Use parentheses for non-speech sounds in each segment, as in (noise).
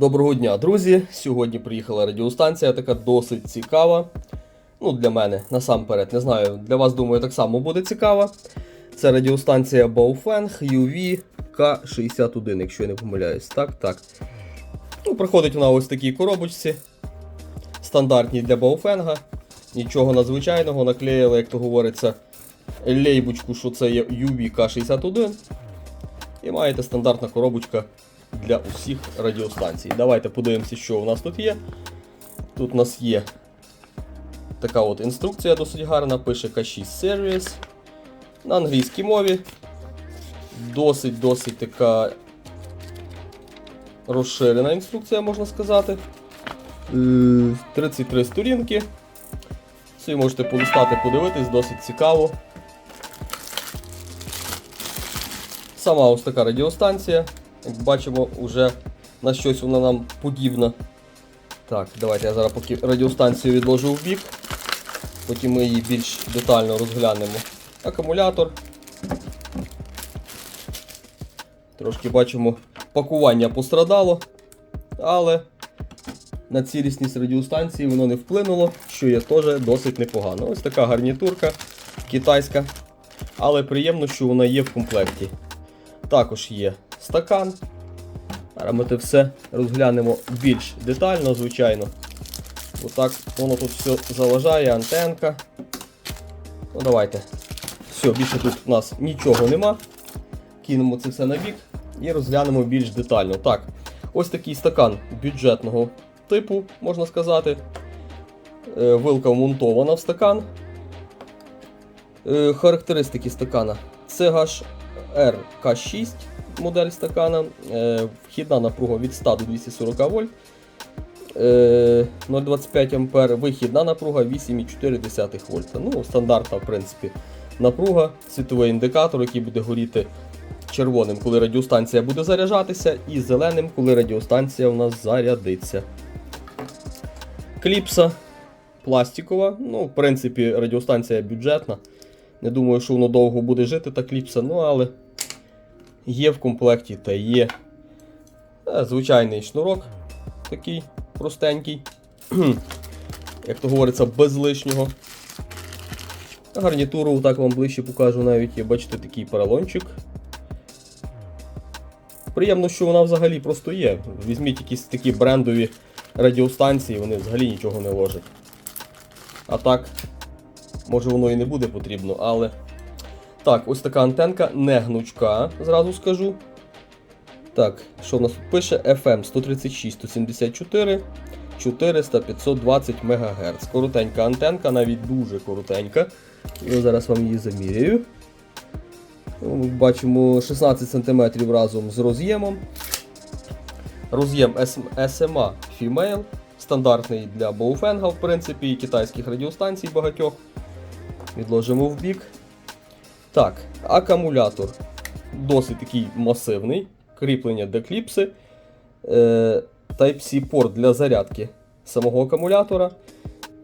Доброго дня, друзі! Сьогодні приїхала радіостанція, така досить цікава. Ну, для мене насамперед, не знаю, для вас, думаю, так само буде цікава. Це радіостанція Baofeng UV K61, якщо я не помиляюсь. Так, так. Ну, приходить вона ось такій коробочці. Стандартній для Baofeng. Нічого надзвичайного, наклеїли, як то говориться, лейбочку, що це є UV K61. І маєте стандартна коробочка для усіх радіостанцій. Давайте подивимося, що у нас тут є. Тут у нас є така от інструкція досить гарна, пише K6 Series на англійській мові. Досить-досить така розширена інструкція, можна сказати. Е, 33 сторінки. Собі можете полистати, подивитись, досить цікаво. Сама ось така радіостанція. Як бачимо, вже на щось вона нам подібна. Так, давайте я зараз поки радіостанцію відложу в бік. Потім ми її більш детально розглянемо. Акумулятор. Трошки бачимо, пакування пострадало, але на цілісність радіостанції воно не вплинуло, що є теж досить непогано. Ось така гарнітурка китайська. Але приємно, що вона є в комплекті. Також є стакан. Зараз ми це все розглянемо більш детально, звичайно. Отак воно тут все заважає, антенка. Ну давайте. Все, більше тут у нас нічого нема. Кинемо це все на бік і розглянемо більш детально. Так, ось такий стакан бюджетного типу, можна сказати. Е, Вилка вмонтована в стакан. Е, Характеристики стакана. CH RK6 модель стакана. Е, Вхідна напруга від 100 до 240 вольт. Е, 0,25 ампер. Вихідна напруга 8,4 вольта. Ну, стандартна, в принципі, напруга. Світовий індикатор, який буде горіти червоним, коли радіостанція буде заряджатися, і зеленим, коли радіостанція у нас зарядиться. Кліпса пластикова. Ну, в принципі, радіостанція бюджетна. Не думаю, що воно довго буде жити, та кліпса, ну але є в комплекті та є. Е, Звичайний шнурок такий простенький. (clears throat) Як то говориться, без лишнього. Гарнітуру так вам ближче покажу навіть є, бачите, такий поролончик. Приємно, що вона взагалі просто є. Візьміть якісь такі брендові радіостанції, вони взагалі нічого не ложать. А так, може воно і не буде потрібно, але. Так, ось така антенка не гнучка, зразу скажу. Так, що в нас тут пише? FM 136 174 400 520 МГц. Коротенька антенка, навіть дуже коротенька. Я зараз вам її заміряю. Ну, Бачимо 16 см разом з роз'ємом. Роз'єм SMA Female, стандартний для Baofeng, в принципі, і китайських радіостанцій багатьох. Відложимо в бік. Так, акумулятор досить такий масивний. Кріплення для кліпси. Е, Type-C порт для зарядки самого акумулятора.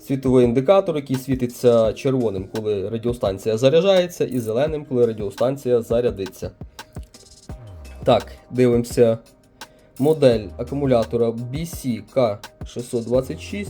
Світовий індикатор, який світиться червоним, коли радіостанція заряджається, і зеленим, коли радіостанція зарядиться. Так, дивимося. Модель акумулятора BC-K626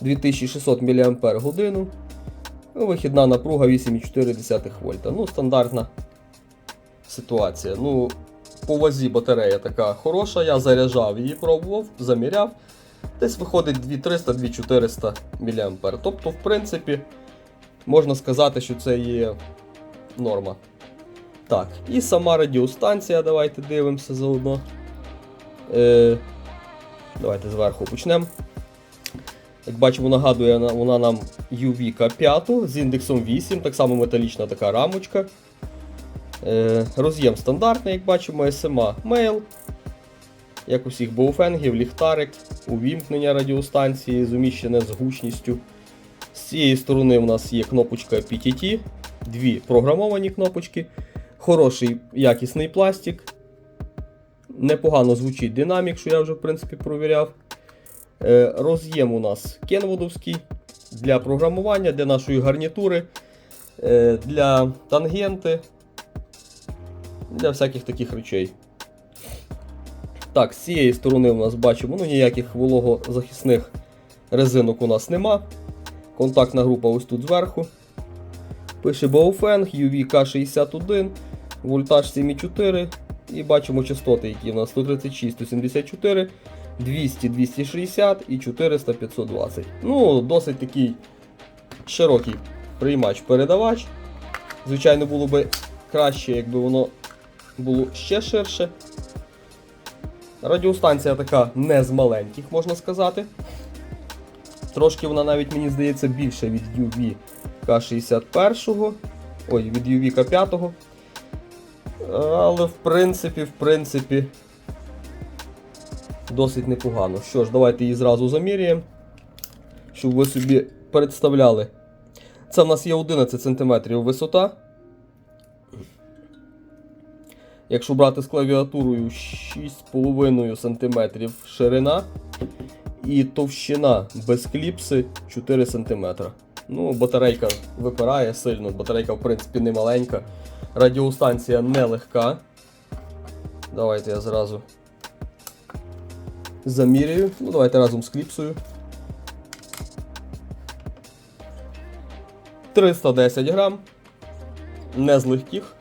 2600 мАч. Вихідна напруга 8,4 вольта. Ну, стандартна ситуація. Ну, по вазі батарея така хороша, я заряджав її, пробував, заміряв. Десь виходить 2300-2400 мА. Тобто, в принципі, можна сказати, що це є норма. Так, і сама радіостанція, давайте дивимося заодно. Е, Давайте зверху почнемо. Як бачимо, нагадує вона- нам UV-K5 з індексом 8, так само металічна така рамочка. Е, роз'єм стандартний, як бачимо, SMA Mail. Як у всіх боуфенгів, ліхтарик, увімкнення радіостанції, зуміщене з гучністю. З цієї сторони у нас є кнопочка PTT, дві програмовані кнопочки, хороший якісний пластик. Непогано звучить динамік, що я вже в принципі провіряв. Е, Роз'єм у нас кенвудовський для програмування, для нашої гарнітури, е, для тангенти, для всяких таких речей. Так, з цієї сторони у нас бачимо, ну ніяких вологозахисних резинок у нас нема. Контактна група ось тут зверху. Пише Baofeng, UV K61, вольтаж 7,4. І бачимо частоти, які в нас 136, 174, 200, 260 і 400, 520. Ну, досить такий широкий приймач-передавач. Звичайно, було би краще, якби воно було ще ширше. Радіостанція така не з маленьких, можна сказати. Трошки вона навіть, мені здається, більше від UV К61. Ой, від UV К5. Але в принципі, в принципі, досить непогано. Що ж, давайте її зразу заміряємо, щоб ви собі представляли. Це в нас є 11 см висота. Якщо брати з клавіатурою 6,5 см ширина і товщина без кліпси 4 см. Ну, батарейка випирає сильно, батарейка, в принципі, не маленька. Радіостанція нелегка. Давайте я зразу заміряю. Ну, давайте разом з кліпсою. 310 грам. Не з легких,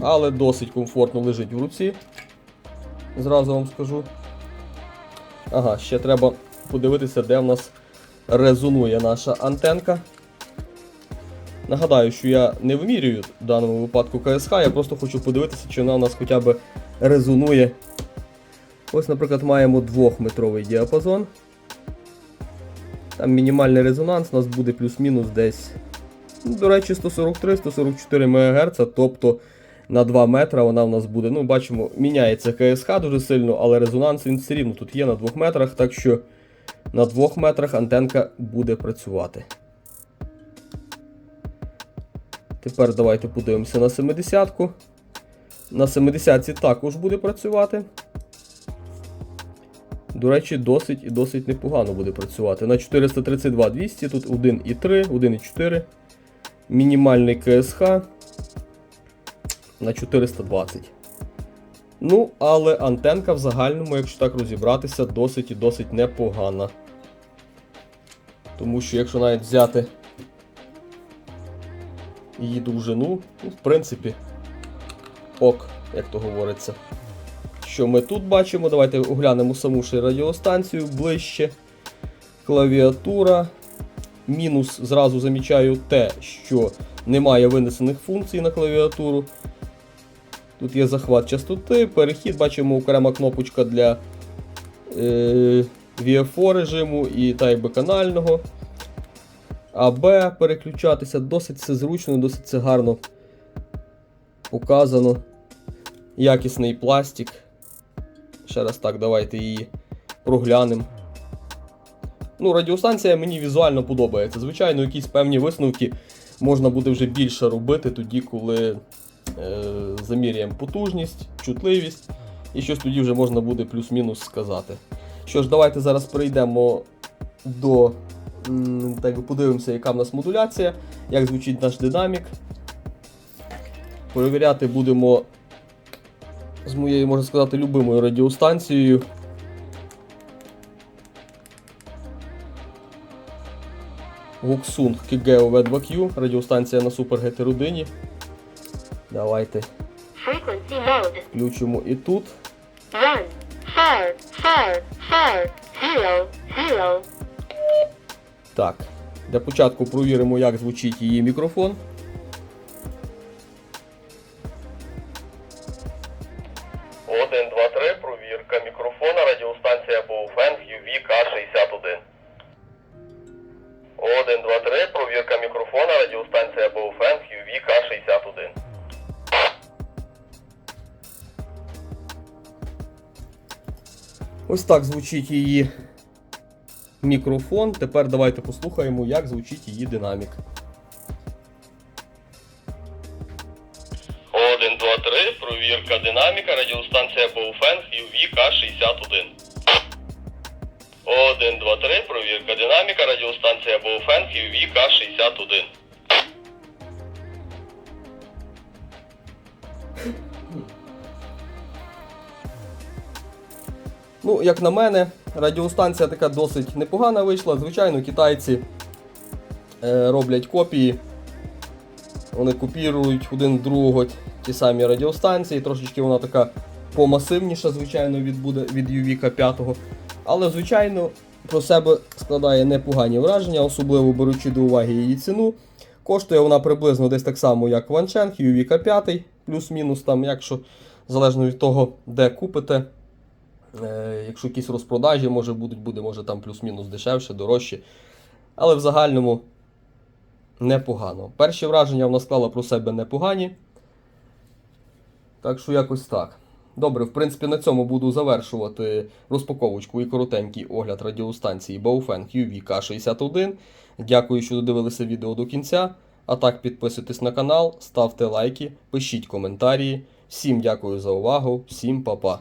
але досить комфортно лежить в руці. Зразу вам скажу. Ага, ще треба подивитися, де в нас резонує наша антенка. Нагадаю, що я не вимірюю в даному випадку КСХ, я просто хочу подивитися, чи вона у нас хоча б резонує. Ось, наприклад, маємо 2-метровий діапазон. Там мінімальний резонанс у нас буде плюс-мінус десь. ну, До речі, 143-144 МГц, тобто на 2 метра вона в нас буде. Ну, бачимо, міняється КСХ дуже сильно, але резонанс він все рівно тут є на 2 метрах, так що на 2 метрах антенка буде працювати. Тепер давайте подивимося на 70-ку. На 70-ці також буде працювати. До речі, досить і досить непогано буде працювати. На 432 200, тут 1,3, 1,4. Мінімальний КСХ на 420. Ну, але антенка в загальному, якщо так розібратися, досить і досить непогана. Тому що якщо навіть взяти її довжину, ну, в принципі, ок, як то говориться. Що ми тут бачимо? Давайте оглянемо саму ще радіостанцію ближче. Клавіатура. Мінус зразу замічаю те, що немає винесених функцій на клавіатуру. Тут є захват частоти, перехід, бачимо окрема кнопочка для е, VFO режиму і тайби канального. АБ переключатися, досить все зручно, досить все гарно показано. Якісний пластик. Ще раз так, давайте її проглянемо. Ну, радіостанція мені візуально подобається. Звичайно, якісь певні висновки можна буде вже більше робити тоді, коли е, заміряємо потужність, чутливість. І щось тоді вже можна буде плюс-мінус сказати. Що ж, давайте зараз перейдемо до. Так подивимося, яка в нас модуляція, як звучить наш динамік. Перевіряти будемо з моєю, можна сказати, любимою радіостанцією. Воксунг Kigeo V2Q, радіостанція на Super Гетеродині. Давайте включимо і тут. Так. Для початку провіримо, як звучить її мікрофон. Ось так звучить її мікрофон. Тепер давайте послухаємо, як звучить її динамік. Один, два, три. Провірка динаміка. Радіостанція Боуфен UVK-61. 1, 2, 3. Провірка динаміка. Радіостанція Bowfeng, UVK 61. Ну, як на мене, радіостанція така досить непогана вийшла. Звичайно, китайці е, роблять копії. Вони копірують один другого ті самі радіостанції. Трошечки вона така помасивніша, звичайно, від, буде, від UVK 5. Але, звичайно, про себе складає непогані враження, особливо беручи до уваги її ціну. Коштує вона приблизно десь так само, як Ванченг, UVK 5, плюс-мінус, там, якщо залежно від того, де купите. Е, якщо якісь розпродажі може будуть, буде може там плюс-мінус дешевше, дорожче. Але в загальному непогано. Перші враження вона склала про себе непогані. Так що якось так. Добре, в принципі, на цьому буду завершувати розпаковочку і коротенький огляд радіостанції Baofeng UV-K61. Дякую, що додивилися відео до кінця. А так, підписуйтесь на канал, ставте лайки, пишіть коментарі. Всім дякую за увагу, всім па-па.